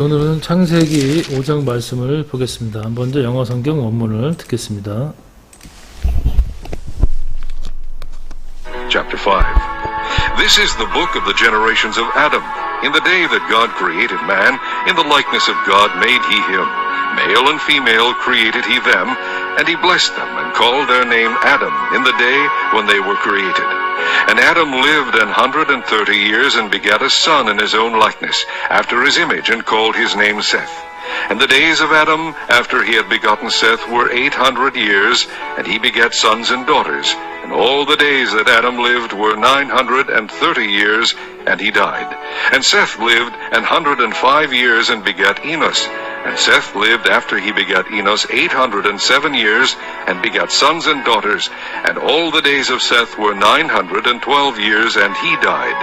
오늘은 창세기 5장 말씀을 보겠습니다. 먼저 영어 성경 원문을 듣겠습니다. Chapter 5 This is the book of the generations of Adam. In the day that God created man, in the likeness of God made he him. Male and female created he them, and he blessed them, and called their name Adam in the day when they were created. And Adam lived an hundred and thirty years, and begat a son in his own likeness, after his image, and called his name Seth. And the days of Adam, after he had begotten Seth, were eight hundred years, and he begat sons and daughters. And all the days that Adam lived were 930 years, and he died. And Seth lived an 105 years and begat Enos. And Seth lived after he begat Enos 807 years, and begat sons and daughters. And all the days of Seth were 912 years, and he died.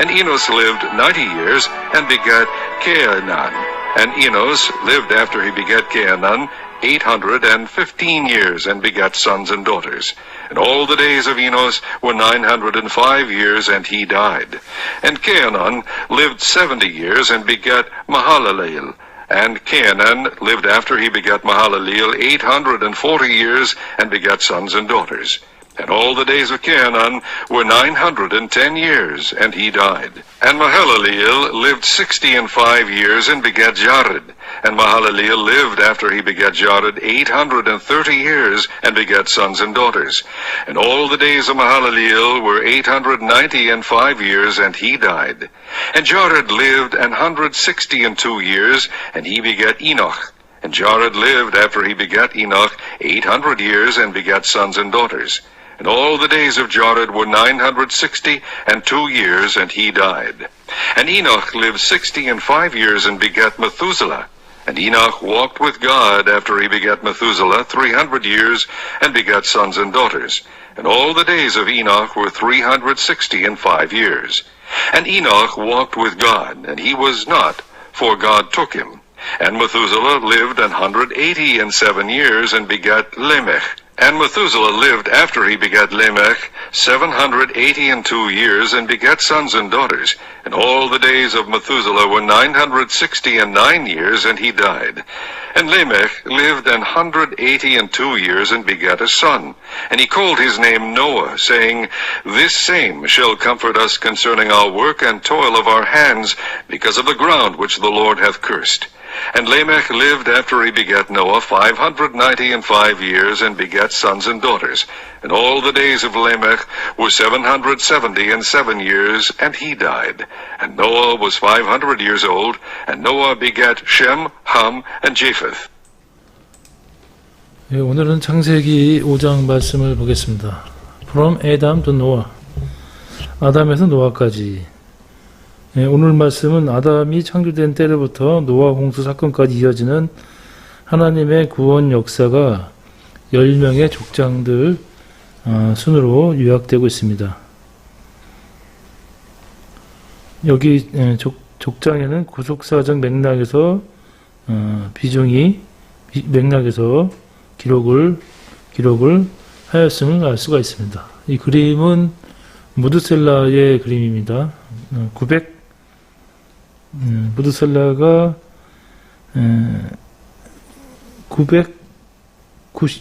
And Enos lived 90 years, and begat Caanan. And Enos lived after he begat Caanan 815 years and begat sons and daughters. And all the days of Enos were 905 years, and he died. And Canaan lived 70 years and begat Mahalalel. And Canaan lived after he begat Mahalalel 840 years and begat sons and daughters. And all the days of Cainan were nine hundred and ten years, and he died. And Mahalaleel lived sixty and five years, and begat Jared. And Mahalaleel lived after he begat Jared eight hundred and thirty years, and begat sons and daughters. And all the days of Mahalaleel were eight hundred ninety and five years, and he died. And Jared lived an hundred sixty and two years, and he begat Enoch. And Jared lived after he begat Enoch eight hundred years, and begat sons and daughters. And all the days of Jared were nine hundred sixty and two years, and he died. And Enoch lived sixty and five years, and begat Methuselah. And Enoch walked with God after he begat Methuselah three hundred years, and begat sons and daughters. And all the days of Enoch were three hundred sixty and five years. And Enoch walked with God, and he was not, for God took him. And Methuselah lived an hundred eighty and seven years, and begat Lamech. And Methuselah lived after he begat Lamech seven hundred eighty and two years, and begat sons and daughters. And all the days of Methuselah were nine hundred sixty and nine years, and he died. And Lamech lived an hundred eighty and two years, and begat a son. And he called his name Noah, saying, This same shall comfort us concerning our work and toil of our hands, because of the ground which the Lord hath cursed. And Lamech lived after he begat Noah five hundred ninety and five years, and begat sons and daughters. And all the days of Lamech were seven hundred seventy and seven years, and he died. And Noah was five hundred years old, and Noah begat Shem, Ham, and Japheth. 예, 오늘은 창세기 5장 말씀을 보겠습니다. From Adam to Noah. 아담에서 노아까지. 예, 오늘 말씀은 아담이 창조된 때로부터 노아 홍수 사건까지 이어지는 하나님의 구원 역사가 10명의 족장들 어, 순으로 요약되고 있습니다. 여기 예, 족, 족장에는 구속사적 맥락에서 어, 비중이 비- 맥락에서 기록을 기록을 하였음을 알 수가 있습니다. 이 그림은 무드셀라의 그림입니다. 어, 900 음, 무드셀라가 900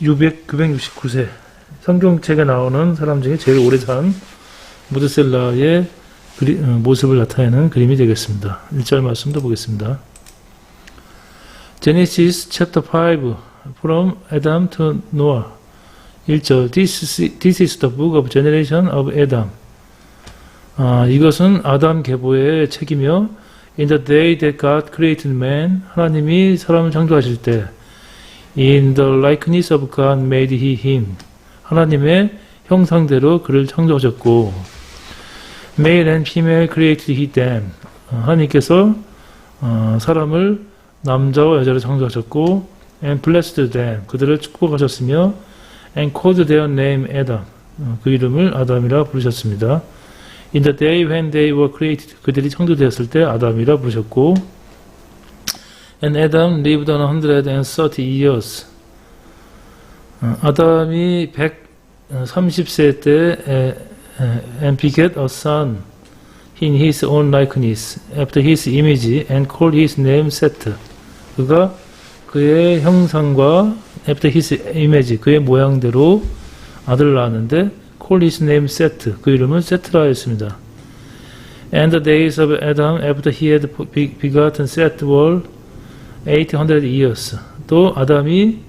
600 969세 성경책에 나오는 사람 중에 제일 오래 산 무드셀라의 그리- 어, 모습을 나타내는 그림이 되겠습니다. 1절 말씀도 보겠습니다. Genesis chapter 5 from Adam to Noah 1절 this, is- this is the book of generation of Adam 아, 이것은 아담 계보의 책이며 in the day that God created man 하나님이 사람을 창조하실 때 in the likeness of God made he him 하나님의 형상대로 그를 창조하셨고 male and female created he them 어, 하나님께서 어, 사람을 남자와 여자로 창조하셨고 and blessed them 그들을 축복하셨으며 and called their name Adam 어, 그 이름을 아담이라 부르셨습니다. In the day when they were created 그들이 창조되었을 때 아담이라 부르셨고 and Adam lived 130 years 어, 아담이 130세 때 and begat a son in his own likeness, after his image, and called his name Seth. 그가 그의 형상과 after his image, 그의 모양대로 아들을 낳았는데 called his name Seth. 그 이름은 세트라 했습니다. And the days of Adam after he had be- begotten Seth were 800 years. 또 아담이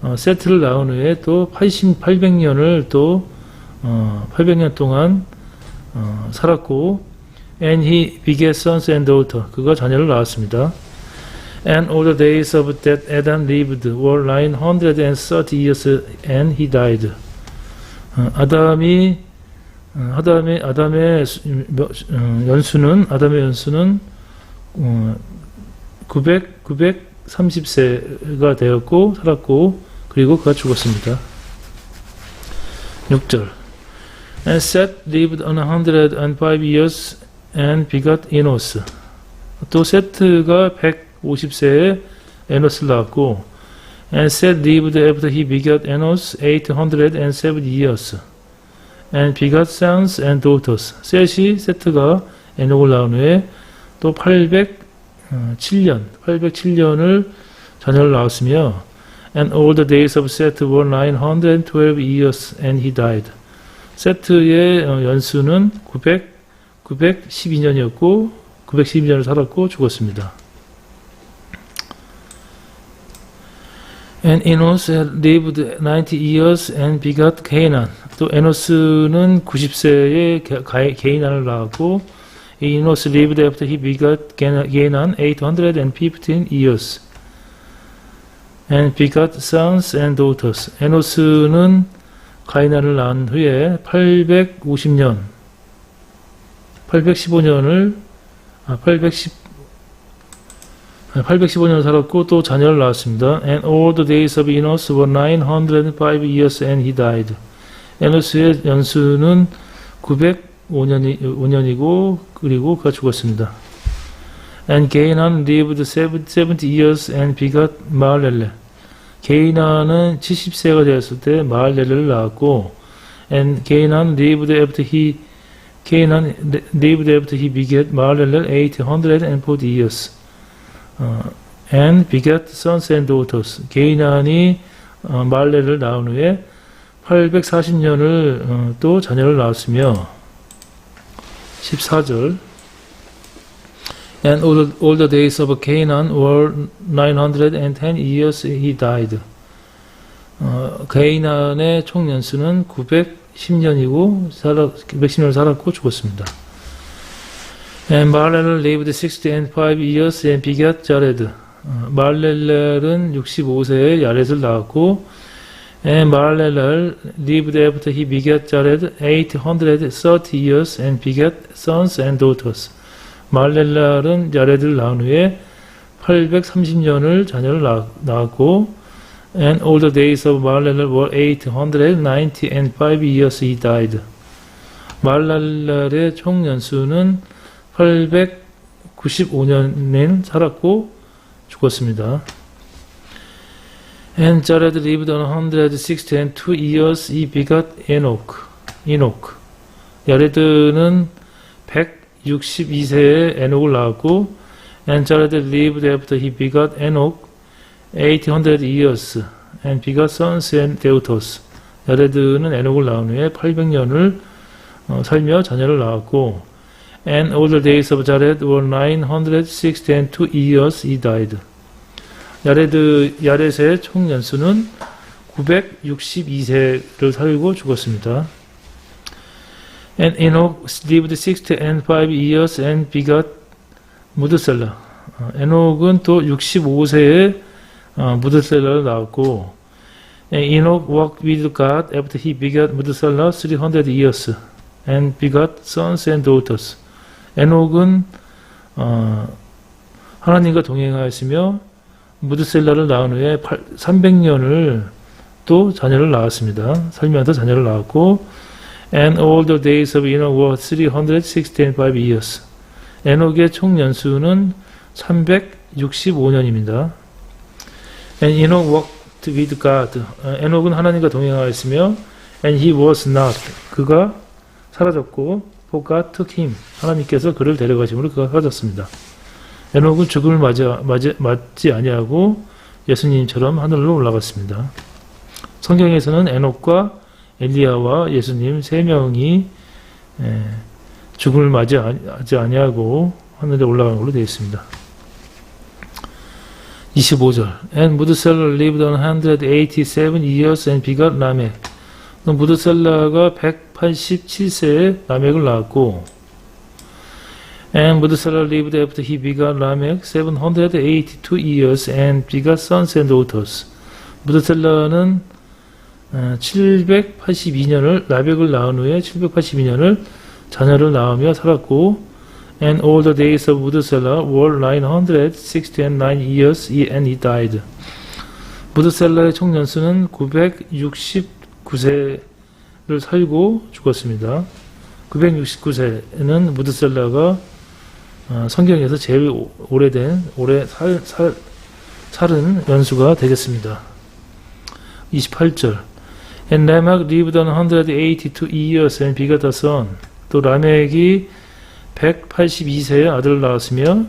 어, 세트를 낳은 후에 또 80, 800년을 또 어, 800년 동안 어, 살았고 and he begat sons and daughter. 그가 자녀를 낳았습니다. And all the days of that Adam lived were 930 years and he died. 어, 아담이 어, 아담의 아담의 어, 연수는 아담의 연수는 어, 900 930세가 되었고 살았고 그리고 그가 죽었습니다. 6절 And Seth lived 105 years and begot Enos. 또 세트가 150세에 에노스를 낳았고 And Seth lived after he begot Enos 807 years and begot sons and daughters. 셋이 세트가 에녹을 낳은 후에 또 807년, 807년을 자녀를 낳았으며 and all the days of Seth were 912 years and he died. 세트의 어, 연수는 900, 912년이었고 912년을 살았고 죽었습니다. And Enos lived 90 years and begot Canaan. 또 에노스는 90세에 게이난을 낳았고 Enos lived after he begot Canaan 815 years and begot sons and daughters. 에노스는 가이난을 낳은 후에 850년, 815년을 아, 810 815년을 살았고 또 자녀를 낳았습니다. And all the days of Enos were 905 years and he died. 에노스의 연수는 905년이, 5년이고 그리고 그가 죽었습니다. And Canaan lived 70 years and begot 마알렐레. 게이나는 70세가 되었을 때 마알렐레를 낳았고 and Canaan lived after he Canaan lived after he begat 마알렐레 840 years. 어, and begat sons and daughters. 게이난이 어, 말레를 낳은 후에 840년을 어, 또 자녀를 낳았으며 14절 And all, all the days of Canaan were 910 years he died. 어, 게이난의 총 연수는 910년이고 살아, 910년을 살았고 죽었습니다. And 말렐 lived 65 years and begat. 어, 말렐은 65세에 야렛을 낳았고 And 말렐 lived after he begat 자레드 830 years and begat sons and daughters. 말렐은 야레드를 낳은 후에 830년을 자녀를 낳, 낳았고 And all the days of 말렐 were 895 years he died. 말렐의 총 연수는 895년을 살았고 죽었습니다. And Jared lived 162 years. He begot Enoch. Enoch. 야레드는 162세에 에녹을 낳았고, and Jared lived after he begot Enoch 800 years and begot sons and daughters. 야레드는 에녹을 낳은 후에 800년을 어, 살며 자녀를 낳았고, and all the days of Jared were 962 years he died. 야레드, 야렛의 총 연수는 962세를 살고 죽었습니다. And Enoch lived 65 years and begot 무드셀라. 어, 에녹은 또 65세에 어, 무드셀라를 낳았고, And Enoch walked with God after he begot 무드셀라 300 years and begot sons and daughters. 에녹은 어, 하나님과 동행하였으며 무드셀라를 낳은 후에 300년을 또 자녀를 낳았습니다. 살면서 자녀를 낳았고 And all the days of Enoch were 365 years. 에녹의 총 연수는 365년입니다. And Enoch walked with God. 어, 에녹은 하나님과 동행하였으며 And he was not. 그가 사라졌고 for God took him. 하나님께서 그를 데려가심으로 그가 사라졌습니다. 에녹은 죽음을 맞이, 맞이, 맞지 아니하고 예수님처럼 하늘로 올라갔습니다. 성경에서는 에녹과 엘리야와 예수님 세 명이 에, 죽음을 맞이하지 아니하고 하늘에 올라간 걸로 되어 있습니다. 25절 And 무드셀러 lived 187 years and begot 라멕 무드셀라가 187세에 라멕을 낳았고 And 무드셀라 lived after he begot 라멕 782 years and begot sons and daughters 무드셀라는 782년을 라멕을 낳은 후에 782년을 자녀를 낳으며 살았고 And all the days of 무드셀라 were 969 years and he died. 무드셀라의 총년수는 969세를 살고 죽었습니다. 969세는 무드셀라가 어, 성경에서 제일 오- 오래된 오래 살, 살, 살은 연수가 되겠습니다. 28절 And Lamech lived 182 years and begot a son. 또 라멕이 182세의 아들을 낳았으며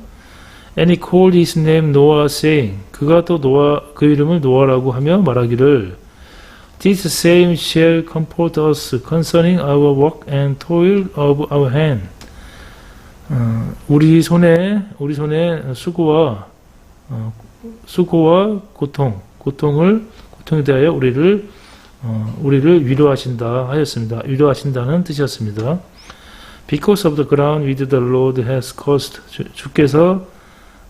And he called his name Noah saying 그가 또 노아 그 이름을 노아라고 하며 말하기를 This same shall comfort us concerning our work and toil of our hand. 어, 우리 손에 우리 손에 수고와 어, 수고와 고통 고통을 고통에 대하여 우리를 어, 우리를 위로하신다 하였습니다. 위로하신다는 뜻이었습니다. Because of the ground which the Lord has caused 주, 주께서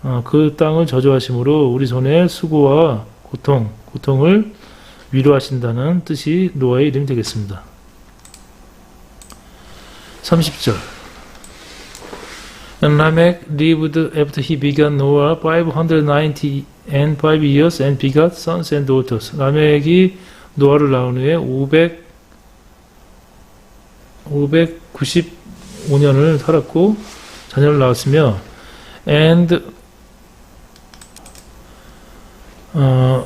어, 그 땅을 저주하심으로 우리 손에 수고와 고통 고통을 위로하신다는 뜻이 노아의 이름이 되겠습니다. 30절 And Lamech lived after he begot Noah 590 and 5 years and begot sons and daughters. 라멕이 노아를 낳은 후에 500 595년을 살았고 자녀를 낳았으며 and 어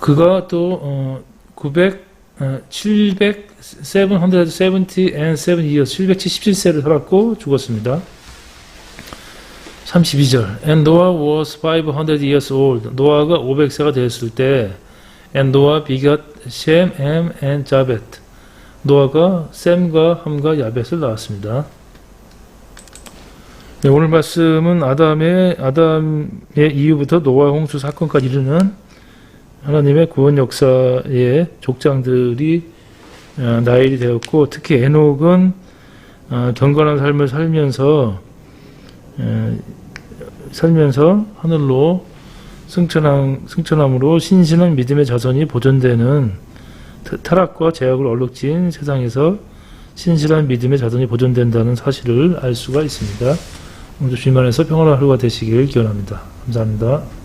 그가 또 어, 900 어, 700 770 and 7 years 777세를 살았고 죽었습니다. 32절 And Noah was 500 years old. 노아가 500세가 되었을 때 And Noah begot Shem, Ham and Japheth. 노아가 셈과 함과 야벳을 낳았습니다. 네, 오늘 말씀은 아담의 아담의 이후부터 노아 홍수 사건까지 이르는 하나님의 구원 역사의 족장들이 어, 나일이 되었고 특히 에녹은 어, 경건한 삶을 살면서 어, 살면서 하늘로 승천함, 승천함으로 신신한 믿음의 자손이 보존되는 타- 타락과 제약을 얼룩진 세상에서 신실한 믿음의 자손이 보존된다는 사실을 알 수가 있습니다. 오늘도 주님 안에서 평안한 하루가 되시길 기원합니다. 감사합니다.